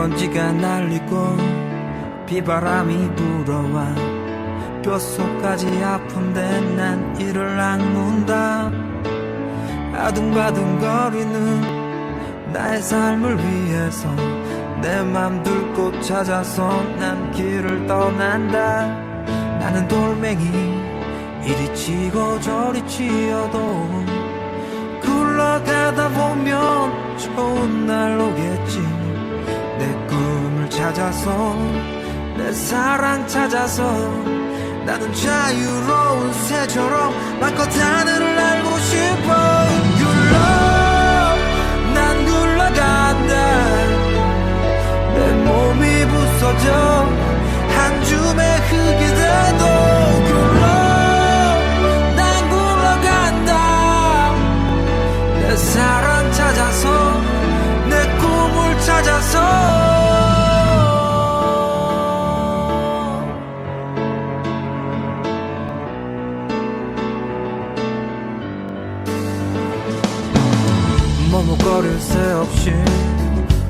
먼지가 날리고 비바람이 불어와 뼛속까지 아픈데 난 이를 악문다. 아둥바둥 거리는 나의 삶을 위해서 내 맘 들고 찾아서 난 길을 떠난다. 나는 돌멩이 이리 치고 저리 치어도 굴러가다 보면 좋은 날 오겠지 찾아서 내 사랑 찾아서 나는 자유로운 새처럼 마껏 하늘을 날고 싶어. 굴러 머뭇거릴 새 없이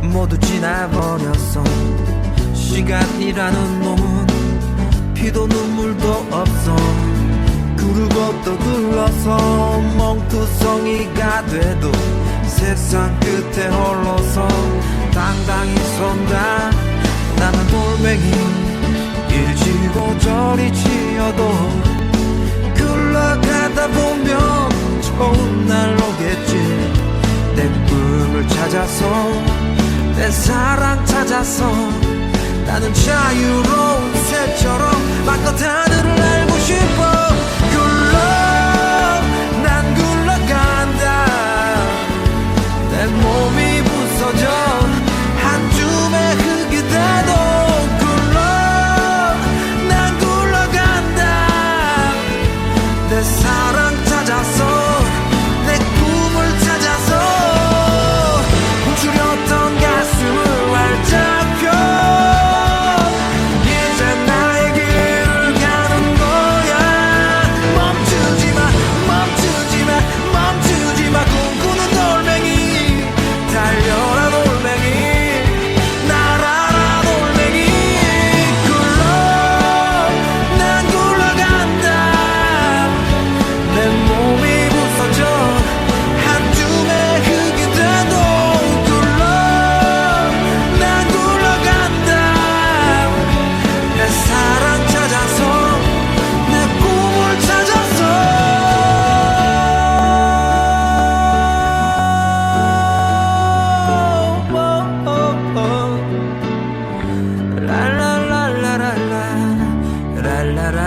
모두 지나버렸어 시간이라는 놈은 피도 눈물도 없어 그르고 또 굴러서 멍투성이가 돼도 세상 끝에 홀로서 당당히 선다. 나는 돌멩이 일지고 저리 치어도 찾아서 내 사랑 찾아서 나는 자유로운 새처럼 마껏 하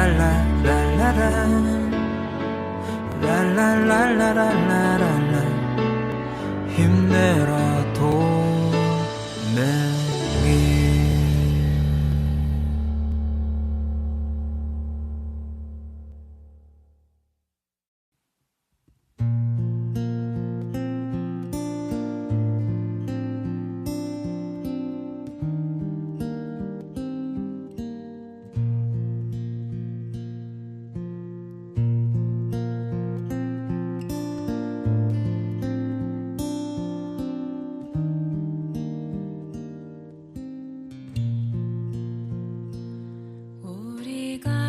랄라랄라랄라라. 랄랄랄라랄라랄라. 힘내라 돌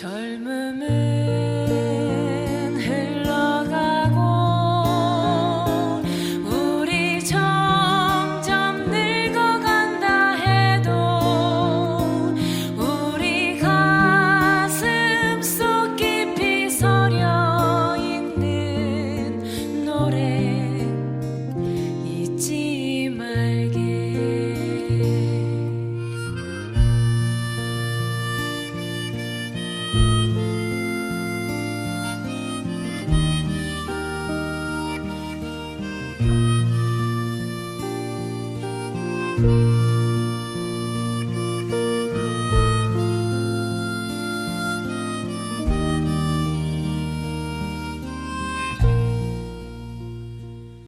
젊음을